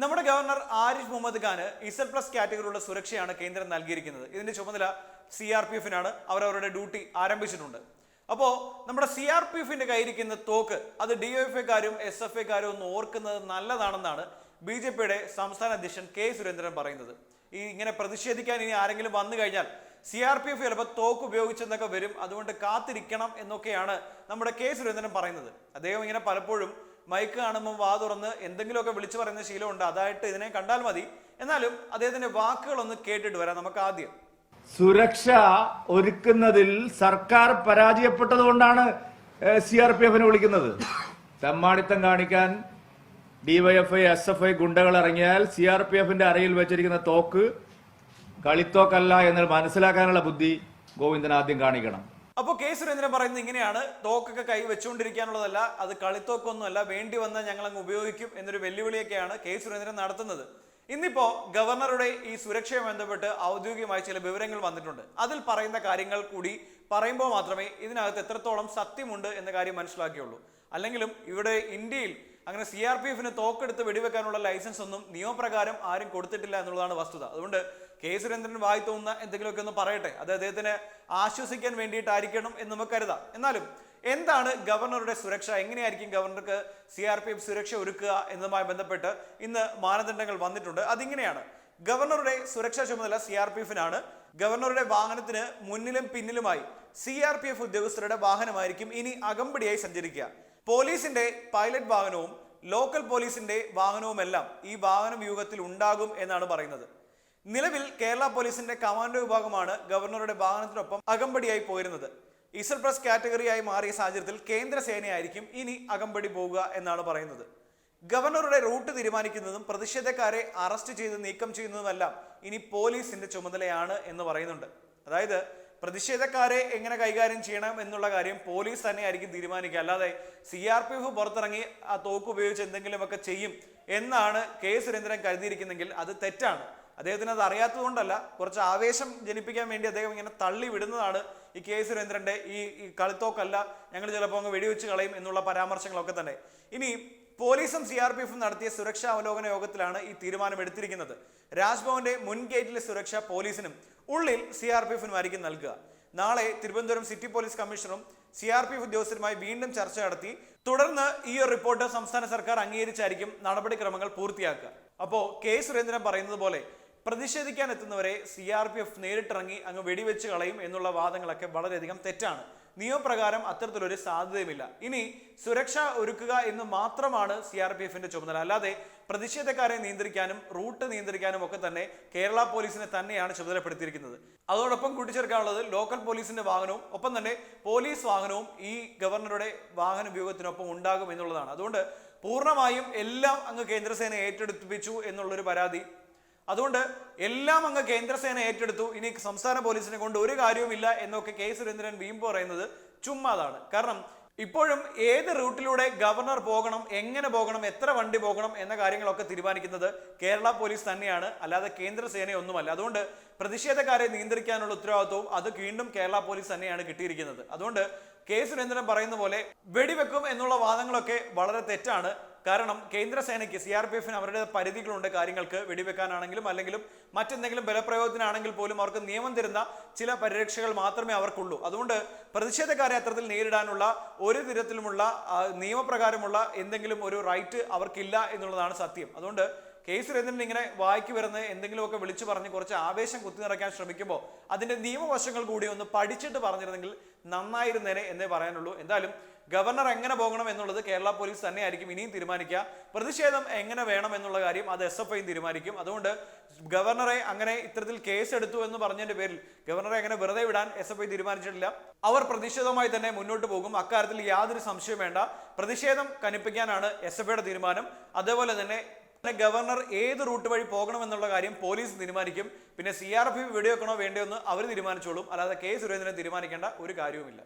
നമ്മുടെ ഗവർണർ ആരിഫ് മുഹമ്മദ് ഖാന് Z plus കാറ്റഗറിയുള്ള സുരക്ഷയാണ് കേന്ദ്രം നൽകിയിരിക്കുന്നത്. ഇതിന്റെ ചുമതല സി ആർ പി എഫിനാണ് അവർ അവരുടെ ഡ്യൂട്ടി ആരംഭിച്ചിട്ടുണ്ട്. അപ്പോൾ നമ്മുടെ സി ആർ പി എഫിന്റെ കയ്യിരിക്കുന്ന തോക്ക് അത് ഡി എഫ് എക്കാരും എസ് എഫ് എക്കാരും ഒന്ന് ഓർക്കുന്നത് നല്ലതാണെന്നാണ് ബി ജെ പിയുടെ സംസ്ഥാന അധ്യക്ഷൻ കെ സുരേന്ദ്രൻ പറയുന്നത്. ഈ ഇങ്ങനെ പ്രതിഷേധിക്കാൻ ഇനി ആരെങ്കിലും വന്നു കഴിഞ്ഞാൽ സി ആർ പി എഫ് ചിലപ്പോൾ തോക്ക് ഉപയോഗിച്ചെന്നൊക്കെ വരും. അതുകൊണ്ട് കാത്തിരിക്കണം എന്നൊക്കെയാണ് നമ്മുടെ കെ സുരേന്ദ്രൻ പറയുന്നത്. അദ്ദേഹം ഇങ്ങനെ പലപ്പോഴും മൈക്ക് കാണുമ്പോൾ വാ തുറന്ന് എന്തെങ്കിലുമൊക്കെ വിളിച്ചു പറയുന്ന ശീലമുണ്ട്. അതായിട്ട് ഇതിനെ കണ്ടാൽ മതി. എന്നാലും അദ്ദേഹത്തിന്റെ വാക്കുകളൊന്ന് കേട്ടിട്ട് വരാം നമുക്ക് ആദ്യം സുരക്ഷ ഒരുക്കുന്നതിൽ സർക്കാർ പരാജയപ്പെട്ടതുകൊണ്ടാണ് സി ആർ പി എഫിനെ വിളിക്കുന്നത്. തെമ്മാടിത്തം കാണിക്കാൻ ഡിവൈഎഫ്ഐ എസ് എഫ് ഐ ഗുണ്ടകൾ ഇറങ്ങിയാൽ സി ആർ പി എഫിന്റെ അറയിൽ വെച്ചിരിക്കുന്ന തോക്ക് കളിത്തോക്കല്ല എന്ന് മനസ്സിലാക്കാനുള്ള ബുദ്ധി ഗോവിന്ദൻ ആദ്യം കാണിക്കണം. അപ്പോൾ കെ സുരേന്ദ്രൻ പറയുന്നത് ഇങ്ങനെയാണ്. തോക്കൊക്കെ കൈ വെച്ചുകൊണ്ടിരിക്കാനുള്ളതല്ല അത് കളിത്തോക്കൊന്നുമല്ല വേണ്ടി വന്നാൽ ഞങ്ങൾ അങ്ങ് ഉപയോഗിക്കും എന്നൊരു വെല്ലുവിളിയൊക്കെയാണ് കെ സുരേന്ദ്രൻ നടത്തുന്നത്. ഇന്നിപ്പോ ഗവർണറുടെ ഈ സുരക്ഷയെ ബന്ധപ്പെട്ട് ഔദ്യോഗികമായി ചില വിവരങ്ങൾ വന്നിട്ടുണ്ട്. അതിൽ പറയുന്ന കാര്യങ്ങൾ കൂടി പറയുമ്പോൾ മാത്രമേ ഇതിനകത്ത് എത്രത്തോളം സത്യമുണ്ട് എന്ന കാര്യം മനസ്സിലാക്കിയുള്ളൂ. അല്ലെങ്കിലും ഇവിടെ ഇന്ത്യയിൽ അങ്ങനെ സി ആർ പി എഫിന് തോക്കെടുത്ത് വെടിവെക്കാനുള്ള ലൈസൻസ് ഒന്നും നിയമപ്രകാരം ആരും കൊടുത്തിട്ടില്ല എന്നുള്ളതാണ് വസ്തുത. അതുകൊണ്ട് കെ സുരേന്ദ്രൻ വായി തോന്നുന്ന എന്തെങ്കിലുമൊക്കെ ഒന്ന് പറയട്ടെ? അത് അദ്ദേഹത്തിന് ആശ്വസിക്കാൻ വേണ്ടിയിട്ടായിരിക്കണം എന്ന് നമുക്ക് കരുതാം. എന്നാലും എന്താണ് ഗവർണറുടെ സുരക്ഷ? എങ്ങനെയായിരിക്കും ഗവർണർക്ക് സി ആർ പി എഫ് സുരക്ഷ ഒരുക്കുക എന്നതുമായി ബന്ധപ്പെട്ട് ഇന്ന് മാനദണ്ഡങ്ങൾ വന്നിട്ടുണ്ട്. അതിങ്ങനെയാണ്. ഗവർണറുടെ സുരക്ഷാ ചുമതല സി ആർ പി എഫിനാണ് ഗവർണറുടെ വാഹനത്തിന് മുന്നിലും പിന്നിലുമായി സി ആർ പി എഫ് ഉദ്യോഗസ്ഥരുടെ വാഹനമായിരിക്കും ഇനി അകമ്പടിയായി സഞ്ചരിക്കുക. പോലീസിന്റെ പൈലറ്റ് വാഹനവും ലോക്കൽ പോലീസിന്റെ വാഹനവുമെല്ലാം ഈ വാഹന വ്യൂഹത്തിൽ ഉണ്ടാകും എന്നാണ് പറയുന്നത്. നിലവിൽ കേരള പോലീസിന്റെ കമാൻഡോ വിഭാഗമാണ് ഗവർണറുടെ വാഹനത്തിനൊപ്പം അകമ്പടിയായി പോയിരുന്നത്. ഇസൽ പ്ലസ് കാറ്റഗറിയായി മാറിയ സാഹചര്യത്തിൽ കേന്ദ്ര സേനയായിരിക്കും ഇനി അകമ്പടി പോവുക എന്നാണ് പറയുന്നത്. ഗവർണറുടെ റൂട്ട് തീരുമാനിക്കുന്നതും പ്രതിഷേധക്കാരെ അറസ്റ്റ് ചെയ്ത് നീക്കം ചെയ്യുന്നതുമെല്ലാം ഇനി പോലീസിന്റെ ചുമതലയാണ് എന്ന് പറയുന്നുണ്ട്. അതായത് പ്രതിഷേധക്കാരെ എങ്ങനെ കൈകാര്യം ചെയ്യണം എന്നുള്ള കാര്യം പോലീസ് തന്നെ ആയിരിക്കും തീരുമാനിക്കുക. അല്ലാതെ സി ആർ പി എഫ് പുറത്തിറങ്ങി ആ തോക്ക് ഉപയോഗിച്ച് എന്തെങ്കിലുമൊക്കെ ചെയ്യും എന്നാണ് കെ സുരേന്ദ്രൻ കരുതിയിരിക്കുന്നെങ്കിൽ അത് തെറ്റാണ്. അദ്ദേഹത്തിന് അത് അറിയാത്തതുകൊണ്ടല്ല കുറച്ച് ആവേശം ജനിപ്പിക്കാൻ വേണ്ടി അദ്ദേഹം ഇങ്ങനെ തള്ളി വിടുന്നതാണ് ഈ കെ സുരേന്ദ്രന്റെ ഈ കളിത്തോക്കല്ല ഞങ്ങൾ ചിലപ്പോൾ അങ്ങ് വെടിവെച്ച് കളയും എന്നുള്ള പരാമർശങ്ങളൊക്കെ തന്നെ. ഇനി പോലീസും സി ആർ പി എഫും നടത്തിയ സുരക്ഷാ അവലോകന യോഗത്തിലാണ് ഈ തീരുമാനം എടുത്തിരിക്കുന്നത്. രാജ്ഭവന്റെ മുൻ ഗേറ്റിലെ സുരക്ഷ പോലീസിനും ഉള്ളിൽ സി ആർ പി എഫിനുമായിരിക്കും നൽകുക. നാളെ തിരുവനന്തപുരം സിറ്റി പോലീസ് കമ്മീഷണറും സി ആർ പി എഫ് ഉദ്യോഗസ്ഥരുമായി വീണ്ടും ചർച്ച നടത്തി തുടർന്ന് ഈ ഒരു റിപ്പോർട്ട് സംസ്ഥാന സർക്കാർ അംഗീകരിച്ചായിരിക്കും നടപടിക്രമങ്ങൾ പൂർത്തിയാക്കുക. അപ്പോൾ കെ സുരേന്ദ്രൻ പറയുന്നത് പോലെ പ്രതിഷേധിക്കാൻ എത്തുന്നവരെ സി ആർ പി എഫ് നേരിട്ടിറങ്ങി അങ്ങ് വെടിവെച്ച് കളയും എന്നുള്ള വാദങ്ങളൊക്കെ വളരെയധികം തെറ്റാണ്. നിയമപ്രകാരം അത്തരത്തിലൊരു സാധ്യതയുമില്ല. ഇനി സുരക്ഷ ഒരുക്കുക എന്ന് മാത്രമാണ് സി ആർ പി എഫിന്റെ ചുമതല. അല്ലാതെ പ്രതിഷേധക്കാരെ നിയന്ത്രിക്കാനും റൂട്ട് നിയന്ത്രിക്കാനും ഒക്കെ തന്നെ കേരള പോലീസിനെ തന്നെയാണ് ചുമതലപ്പെടുത്തിയിരിക്കുന്നത്. അതോടൊപ്പം കൂട്ടിച്ചേർക്കാനുള്ളത് ലോക്കൽ പോലീസിന്റെ വാഹനവും ഒപ്പം തന്നെ പോലീസ് വാഹനവും ഈ ഗവർണറുടെ വാഹന ഉപയോഗത്തിനൊപ്പം ഉണ്ടാകും എന്നുള്ളതാണ്. അതുകൊണ്ട് പൂർണമായും എല്ലാം അങ്ങ് കേന്ദ്രസേന ഏറ്റെടുപ്പിച്ചു എന്നുള്ളൊരു പരാതി അതുകൊണ്ട് എല്ലാം അങ്ങ് കേന്ദ്രസേന ഏറ്റെടുത്തു. ഇനി സംസ്ഥാന പോലീസിനെ കൊണ്ട് ഒരു കാര്യവുമില്ല എന്നൊക്കെ കെ സുരേന്ദ്രൻ വീമ്പ് പറയുന്നത് ചുമ്മാതാണ്. കാരണം ഇപ്പോഴും ഏത് റൂട്ടിലൂടെ ഗവർണർ പോകണം എങ്ങനെ പോകണം എത്ര വണ്ടി പോകണം എന്ന കാര്യങ്ങളൊക്കെ തീരുമാനിക്കുന്നത് കേരള പോലീസ് തന്നെയാണ്. അല്ലാതെ കേന്ദ്ര സേനയൊന്നുമല്ല അതുകൊണ്ട് പ്രതിഷേധക്കാരെ നിയന്ത്രിക്കാനുള്ള ഉത്തരവാദിത്വവും അത് വീണ്ടും കേരള പോലീസ് തന്നെയാണ് കിട്ടിയിരിക്കുന്നത്. അതുകൊണ്ട് കെ സുരേന്ദ്രൻ പറയുന്ന പോലെ വെടിവെക്കും എന്നുള്ള വാദങ്ങളൊക്കെ വളരെ തെറ്റാണ്. കാരണം കേന്ദ്രസേനയ്ക്ക് സി ആർ പി എഫിന് അവരുടെ പരിധികളുണ്ട് കാര്യങ്ങൾക്ക് വെടിവെക്കാനാണെങ്കിലും അല്ലെങ്കിലും മറ്റെന്തെങ്കിലും ബലപ്രയോഗത്തിനാണെങ്കിൽ പോലും അവർക്ക് നിയമം തരുന്ന ചില പരിരക്ഷകൾ മാത്രമേ അവർക്കുള്ളൂ. അതുകൊണ്ട് പ്രതിഷേധക്കാരെ അത്തരത്തിൽ നേരിടാനുള്ള ഒരു തരത്തിലുമുള്ള നിയമപ്രകാരമുള്ള എന്തെങ്കിലും ഒരു റൈറ്റ് അവർക്കില്ല എന്നുള്ളതാണ് സത്യം. അതുകൊണ്ട് കെ സുരേന്ദ്രൻ ഇങ്ങനെ വായിക്ക് വരുന്ന എന്തെങ്കിലുമൊക്കെ വിളിച്ചു പറഞ്ഞ് കുറച്ച് ആവേശം കുത്തി നിറയ്ക്കാൻ ശ്രമിക്കുമ്പോൾ അതിന്റെ നിയമവശങ്ങൾ കൂടി ഒന്ന് പഠിച്ചിട്ട് പറഞ്ഞിരുന്നെങ്കിൽ നന്നായിരുന്നേനെ എന്നേ പറയാനുള്ളൂ. എന്തായാലും ഗവർണർ എങ്ങനെ പോകണം എന്നുള്ളത് കേരള പോലീസ് തന്നെയായിരിക്കും ഇനിയും തീരുമാനിക്കുക. പ്രതിഷേധം എങ്ങനെ വേണം എന്നുള്ള കാര്യം അത് എസ് എഫ് ഐ തീരുമാനിക്കും. അതുകൊണ്ട് ഗവർണറെ അങ്ങനെ ഇത്തരത്തിൽ കേസ് എടുത്തു എന്ന് പറഞ്ഞതിന്റെ പേരിൽ ഗവർണറെ അങ്ങനെ വെറുതെ വിടാൻ എസ് എഫ് ഐ തീരുമാനിച്ചിട്ടില്ല. അവർ പ്രതിഷേധവുമായി തന്നെ മുന്നോട്ട് പോകും. അക്കാര്യത്തിൽ യാതൊരു സംശയം വേണ്ട. പ്രതിഷേധം കനിപ്പിക്കാനാണ് എസ് എഫ് ഐയുടെ തീരുമാനം. അതേപോലെ തന്നെ ഗവർണർ ഏത് റൂട്ട് വഴി പോകണം എന്നുള്ള കാര്യം പോലീസ് തീരുമാനിക്കും. പിന്നെ സി ആർ പി വെടിവെക്കണോ വേണ്ടോ എന്ന് അവർ തീരുമാനിച്ചോളും. അല്ലാതെ കെ സുരേന്ദ്രൻ തീരുമാനിക്കേണ്ട ഒരു കാര്യവുമില്ല.